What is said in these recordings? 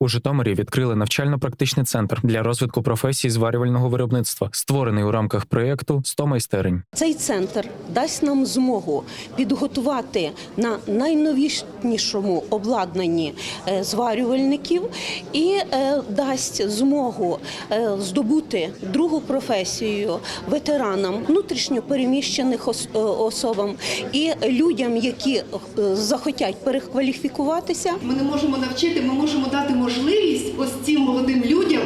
У Житомирі відкрили навчально-практичний центр для розвитку професій зварювального виробництва, створений у рамках проєкту «100 майстерень. Цей центр дасть нам змогу підготувати на найновішнішому обладнанні е, зварювальників і е, дасть змогу е, здобути другу професію ветеранам, внутрішньо переміщених особам і людям, які захотять перекваліфікуватися. Ми не можемо навчити, ми можемо дати можливість ось цим молодим людям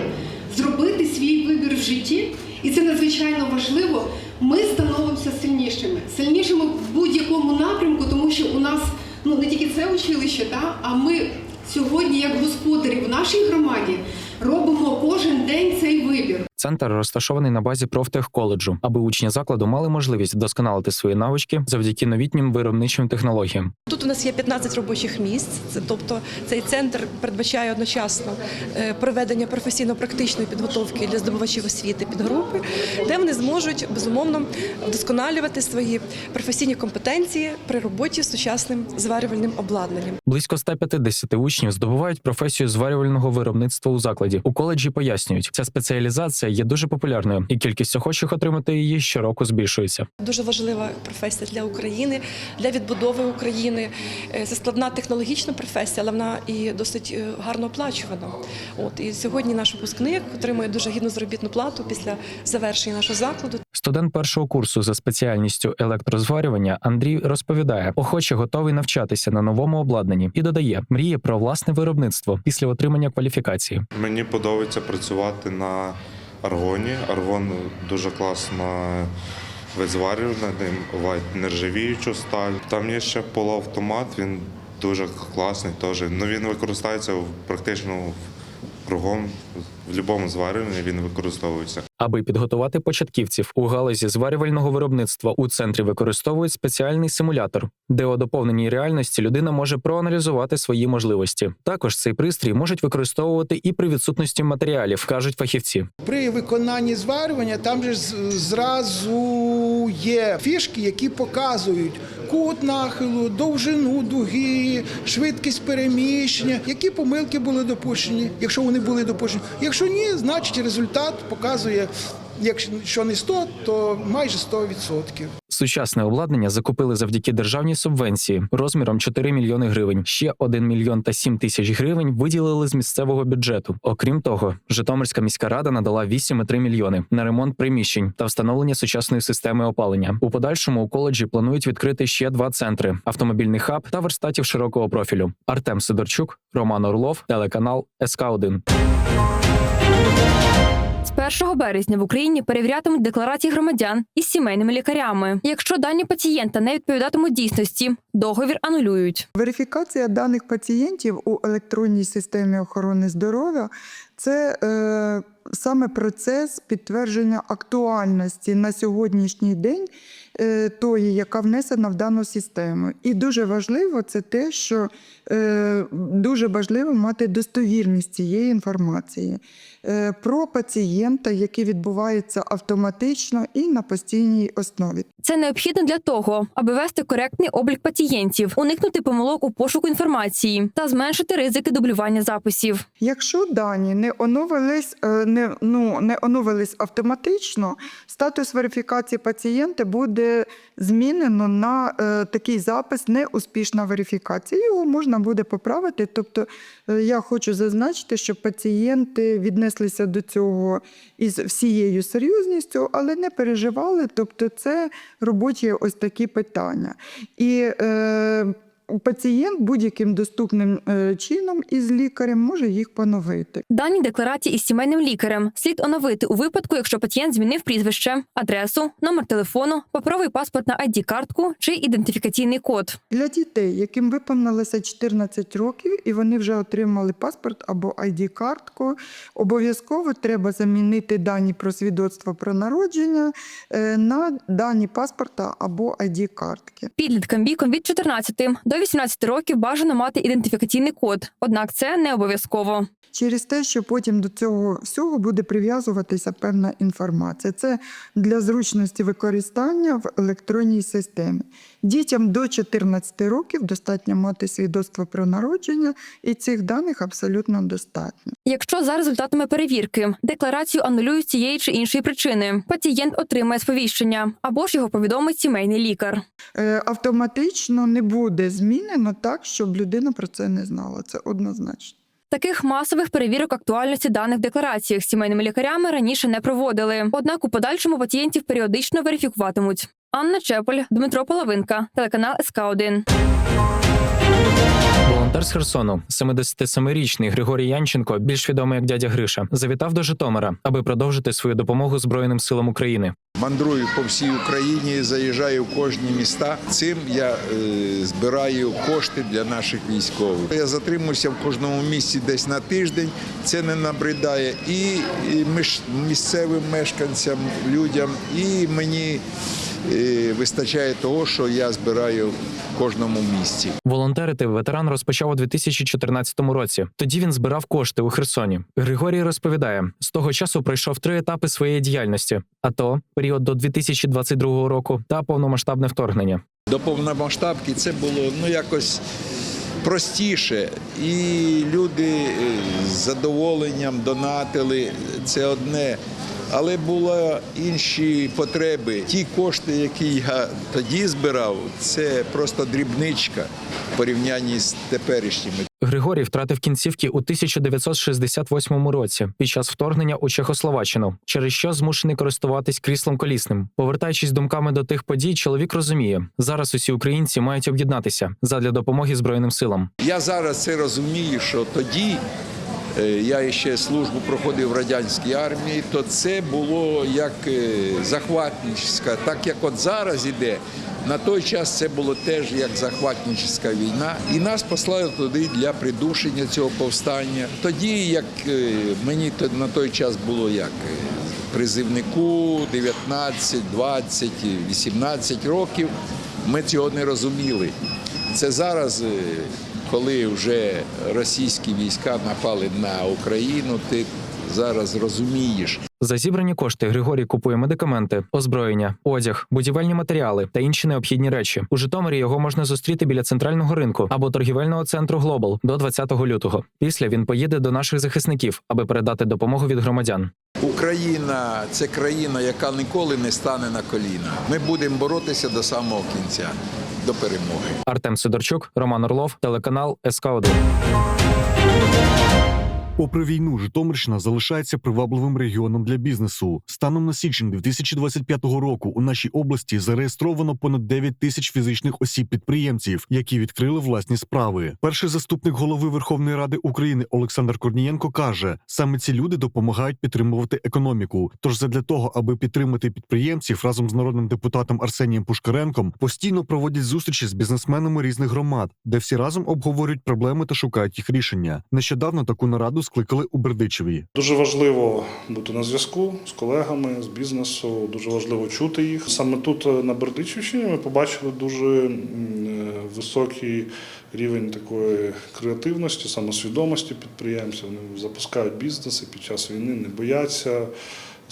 зробити свій вибір в житті. І це надзвичайно важливо. Ми становимося сильнішими, сильнішими в будь-якому напрямку, тому що у нас ну не тільки це училище, та, а ми сьогодні, як господарі в нашій громаді, робимо кожен день цей вибір. Центр розташований на базі профтехколеджу, аби учні закладу мали можливість вдосконалити свої навички завдяки новітнім виробничим технологіям. Тут у нас є 15 робочих місць, тобто цей центр передбачає одночасно е, проведення професійно-практичної підготовки для здобувачів освіти підгрупи, де вони зможуть безумовно вдосконалювати свої професійні компетенції при роботі з сучасним зварювальним обладнанням. Близько 150 учнів здобувають професію зварювального виробництва у закладі. У коледжі пояснюють, ця спеціалізація є дуже популярною, і кількість охочих отримати її щороку збільшується. Дуже важлива професія для України, для відбудови України. Е, Це складна технологічна професія, але вона і досить е, гарно оплачувана. От і сьогодні наш випускник отримує дуже гідну заробітну плату після завершення нашого закладу. Студент першого курсу за спеціальністю електрозварювання Андрій розповідає, охоче готовий навчатися на новому обладнанні і додає, мріє про власне виробництво після отримання кваліфікації. Мені подобається працювати на аргоні. Аргон дуже класно визварює ним нержавіючу сталь. Там є ще полуавтомат, він дуже класний теж. Ну він використається практично в- кругом, в будь-якому зварюванні він використовується. Аби підготувати початківців у галузі зварювального виробництва у центрі використовують спеціальний симулятор, де у доповненій реальності людина може проаналізувати свої можливості. Також цей пристрій можуть використовувати і при відсутності матеріалів, кажуть фахівці. При виконанні зварювання там же зразу є фішки, які показують кут нахилу, довжину дуги, швидкість переміщення, які помилки були допущені, якщо вони були допущені. Якщо ні, значить результат показує, якщо не 100, то майже 100%. Сучасне обладнання закупили завдяки державній субвенції розміром 4 мільйони гривень. Ще 1 мільйон та 7 тисяч гривень виділили з місцевого бюджету. Окрім того, Житомирська міська рада надала 8,3 мільйони на ремонт приміщень та встановлення сучасної системи опалення. У подальшому у коледжі планують відкрити ще два центри: автомобільний хаб та верстатів широкого профілю. Артем Сидорчук, Роман Орлов, телеканал СК 1 З 1 березня в Україні перевірятимуть декларації громадян із сімейними лікарями. Якщо дані пацієнта не відповідатимуть дійсності, договір анулюють. Верифікація даних пацієнтів у електронній системі охорони здоров'я це е, саме процес підтвердження актуальності на сьогоднішній день е, тої, яка внесена в дану систему. І дуже важливо це те, що е, дуже важливо мати достовірність цієї інформації е, про пацієнта, який відбувається автоматично і на постійній основі. Це необхідно для того, аби вести коректний облік пацієнтів, уникнути помилок у пошуку інформації та зменшити ризики дублювання записів. Якщо дані не оновились, не, ну, не оновились автоматично, статус верифікації пацієнта буде змінено на е, такий запис неуспішна верифікація. Його можна буде поправити. Тобто е, я хочу зазначити, що пацієнти віднеслися до цього із всією серйозністю, але не переживали. Тобто, це робочі ось такі питання. І е, пацієнт будь-яким доступним е, чином із лікарем може їх поновити. Дані декларації із сімейним лікарем слід оновити у випадку, якщо пацієнт змінив прізвище, адресу, номер телефону, паперовий паспорт на id картку чи ідентифікаційний код. Для дітей, яким виповнилося 14 років, і вони вже отримали паспорт або ID-картку, обов'язково треба замінити дані про свідоцтво про народження е, на дані паспорта або ID-картки. Підліткам віком від 14 до 18 років бажано мати ідентифікаційний код, однак це не обов'язково. Через те, що потім до цього всього буде прив'язуватися певна інформація. Це для зручності використання в електронній системі. Дітям до 14 років достатньо мати свідоцтво про народження, і цих даних абсолютно достатньо. Якщо за результатами перевірки декларацію анулюють з цієї чи іншої причини, пацієнт отримає сповіщення або ж його повідомить сімейний лікар. Е, Автоматично не буде змінено так, щоб людина про це не знала. Це однозначно. Таких масових перевірок актуальності даних в деклараціях сімейними лікарями раніше не проводили. Однак у подальшому пацієнтів періодично верифікуватимуть. Анна Чеполь, Дмитро Половинка, телеканал СК 1 Волонтер з Херсону, 77-річний Григорій Янченко, більш відомий як дядя Гриша, завітав до Житомира, аби продовжити свою допомогу Збройним силам України. Мандрую по всій Україні, заїжджаю в кожні міста. Цим я е, збираю кошти для наших військових. Я затримуюся в кожному місці десь на тиждень. Це не набридає і, і між- місцевим мешканцям, людям, і мені вистачає того, що я збираю в кожному місці. Волонтерити ветеран розпочав у 2014 році. Тоді він збирав кошти у Херсоні. Григорій розповідає, з того часу пройшов три етапи своєї діяльності: АТО, період до 2022 року та повномасштабне вторгнення. До повномасштабки це було ну якось простіше, і люди е, з задоволенням донатили. Це одне. Але були інші потреби. Ті кошти, які я тоді збирав, це просто дрібничка в порівнянні з теперішніми. Григорій втратив кінцівки у 1968 році під час вторгнення у Чехословаччину, через що змушений користуватись кріслом колісним. Повертаючись думками до тих подій, чоловік розуміє, зараз усі українці мають об'єднатися задля допомоги збройним силам. Я зараз це розумію, що тоді я ще службу проходив в радянській армії, то це було як е, захватницька, так як от зараз іде. На той час це було теж як захватническа війна, і нас послали туди для придушення цього повстання. Тоді, як е, мені на той час було як е, призивнику 19, 20, 18 років, ми цього не розуміли. Це зараз, е, коли вже російські війська напали на Україну, ти зараз розумієш. За зібрані кошти Григорій купує медикаменти, озброєння, одяг, будівельні матеріали та інші необхідні речі. У Житомирі його можна зустріти біля центрального ринку або торгівельного центру Глобал до 20 лютого. Після він поїде до наших захисників, аби передати допомогу від громадян. Україна це країна, яка ніколи не стане на коліна. Ми будемо боротися до самого кінця, до перемоги. Артем Сидорчук, Роман Орлов, телеканал СК 1 Попри війну, Житомирщина залишається привабливим регіоном для бізнесу. Станом на січень 2025 року у нашій області зареєстровано понад 9 тисяч фізичних осіб-підприємців, які відкрили власні справи. Перший заступник голови Верховної Ради України Олександр Корнієнко каже: саме ці люди допомагають підтримувати економіку. Тож, задля того, аби підтримати підприємців разом з народним депутатом Арсенієм Пушкаренком, постійно проводять зустрічі з бізнесменами різних громад, де всі разом обговорюють проблеми та шукають їх рішення. Нещодавно таку нараду скликали у Бердичеві. Дуже важливо бути на зв'язку з колегами з бізнесу. Дуже важливо чути їх. Саме тут е, на Бердичівщині ми побачили дуже е, високий рівень такої креативності, самосвідомості підприємців. Вони запускають бізнеси під час війни, не бояться.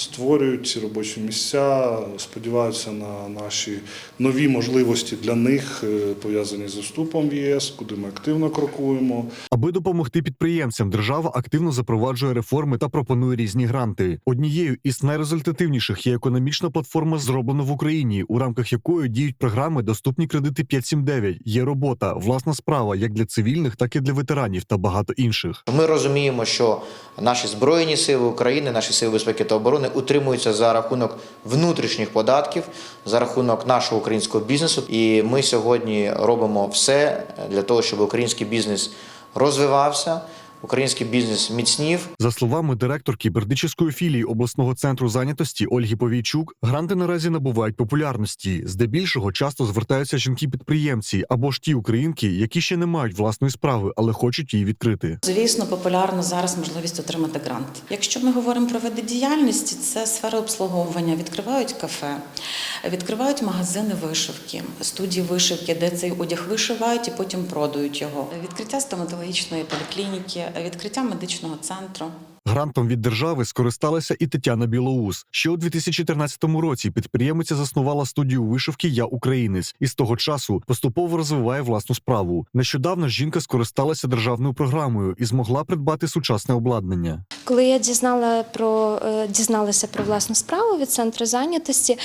Створюють ці робочі місця, сподіваються на наші нові можливості для них, е, пов'язані з вступом в ЄС, куди ми активно крокуємо. Аби допомогти підприємцям, держава активно запроваджує реформи та пропонує різні гранти. Однією із найрезультативніших є економічна платформа зроблена в Україні, у рамках якої діють програми Доступні кредити 579, Є робота, власна справа як для цивільних, так і для ветеранів та багато інших. Ми розуміємо, що наші збройні сили України, наші сили безпеки та оборони утримуються за рахунок внутрішніх податків, за рахунок нашого українського бізнесу. І ми сьогодні робимо все для того, щоб український бізнес розвивався, український бізнес міцнів. За словами директорки Бердичівської філії обласного центру зайнятості Ольги Повійчук, гранти наразі набувають популярності. Здебільшого часто звертаються жінки-підприємці або ж ті українки, які ще не мають власної справи, але хочуть її відкрити. Звісно, популярно зараз можливість отримати грант. Якщо ми говоримо про види діяльності, це сфера обслуговування. Відкривають кафе, відкривають магазини вишивки, студії вишивки, де цей одяг вишивають і потім продають його. Відкриття стоматологічної поліклініки, відкриття медичного центру. Грантом від держави скористалася і Тетяна Білоус. Ще у 2014 році підприємиця заснувала студію вишивки Я Українець і з того часу поступово розвиває власну справу. Нещодавно жінка скористалася державною програмою і змогла придбати сучасне обладнання. Коли я дізнала про е, дізналася про власну справу від центру зайнятості.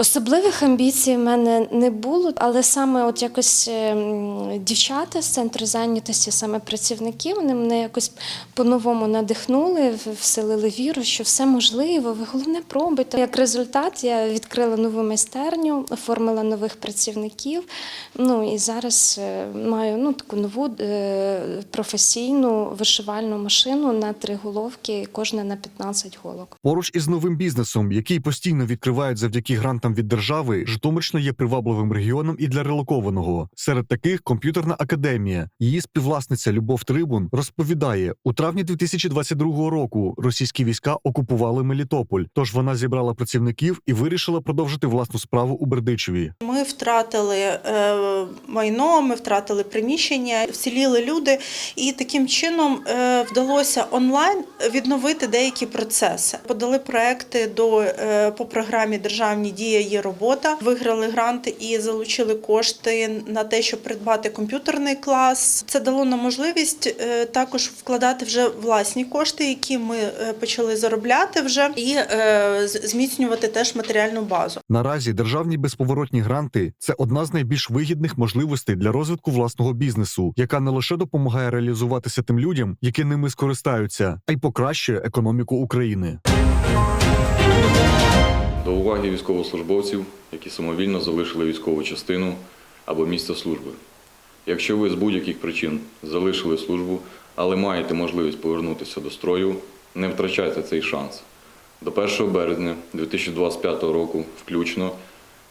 Особливих амбіцій в мене не було, але саме от якось е, дівчата з центру зайнятості, саме працівники, вони мене якось по-новому надихнули, вселили віру, що все можливо, ви головне пробуйте. Як результат, я відкрила нову майстерню, оформила нових працівників. Ну і зараз е, маю ну, таку нову е, професійну вишивальну машину на три головки, кожна на 15 голок. Поруч із новим бізнесом, який постійно відкривають завдяки грантам від держави, Житомирщина є привабливим регіоном і для релокованого. Серед таких комп'ютерна академія. Її співвласниця Любов Трибун розповідає, у травні 2022 року російські війська окупували Мелітополь. Тож вона зібрала працівників і вирішила продовжити власну справу у Бердичеві. Ми втратили е, майно, ми втратили приміщення, вціліли люди, і таким чином е, вдалося онлайн відновити деякі процеси. Подали проекти до е, по програмі Державні є робота. Виграли гранти і залучили кошти на те, щоб придбати комп'ютерний клас. Це дало нам можливість е, також вкладати вже власні кошти, які ми е, почали заробляти вже, і е, зміцнювати теж матеріальну базу. Наразі державні безповоротні гранти це одна з найбільш вигідних можливостей для розвитку власного бізнесу, яка не лише допомагає реалізуватися тим людям, які ними скористаються, а й покращує економіку України. Уваги військовослужбовців, які самовільно залишили військову частину або місце служби. Якщо ви з будь-яких причин залишили службу, але маєте можливість повернутися до строю, не втрачайте цей шанс. До 1 березня 2025 року включно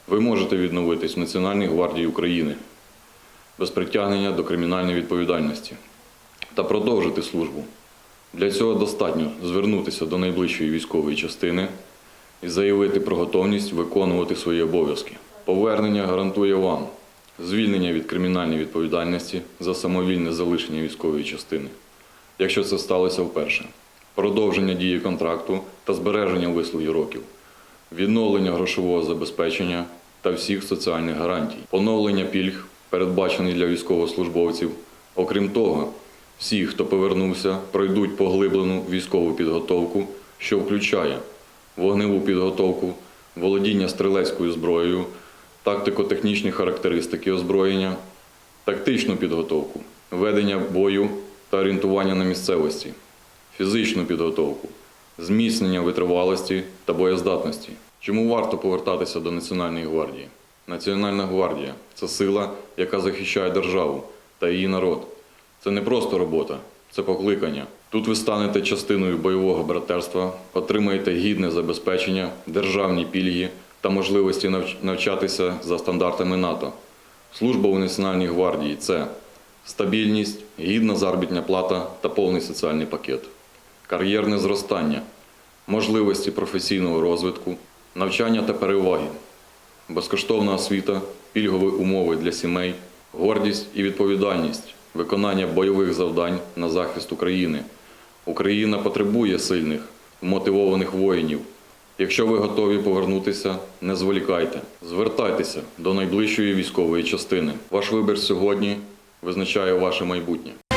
ви можете відновитись в Національній гвардії України без притягнення до кримінальної відповідальності та продовжити службу. Для цього достатньо звернутися до найближчої військової частини і заявити про готовність виконувати свої обов'язки. Повернення гарантує вам звільнення від кримінальної відповідальності за самовільне залишення військової частини, якщо це сталося вперше, продовження дії контракту та збереження вислуги років, відновлення грошового забезпечення та всіх соціальних гарантій, поновлення пільг, передбачених для військовослужбовців. Окрім того, всі, хто повернувся, пройдуть поглиблену військову підготовку, що включає вогневу підготовку, володіння стрілецькою зброєю, тактико-технічні характеристики озброєння, тактичну підготовку, ведення бою та орієнтування на місцевості, фізичну підготовку, зміцнення витривалості та боєздатності. Чому варто повертатися до Національної гвардії? Національна гвардія це сила, яка захищає державу та її народ. Це не просто робота, це покликання. Тут ви станете частиною бойового братерства, отримаєте гідне забезпечення, державні пільги та можливості навчатися за стандартами НАТО. Служба у Національній гвардії це стабільність, гідна заробітня плата та повний соціальний пакет, кар'єрне зростання, можливості професійного розвитку, навчання та переваги, безкоштовна освіта, пільгові умови для сімей, гордість і відповідальність, виконання бойових завдань на захист України. Україна потребує сильних, мотивованих воїнів. Якщо ви готові повернутися, не зволікайте, звертайтеся до найближчої військової частини. Ваш вибір сьогодні визначає ваше майбутнє.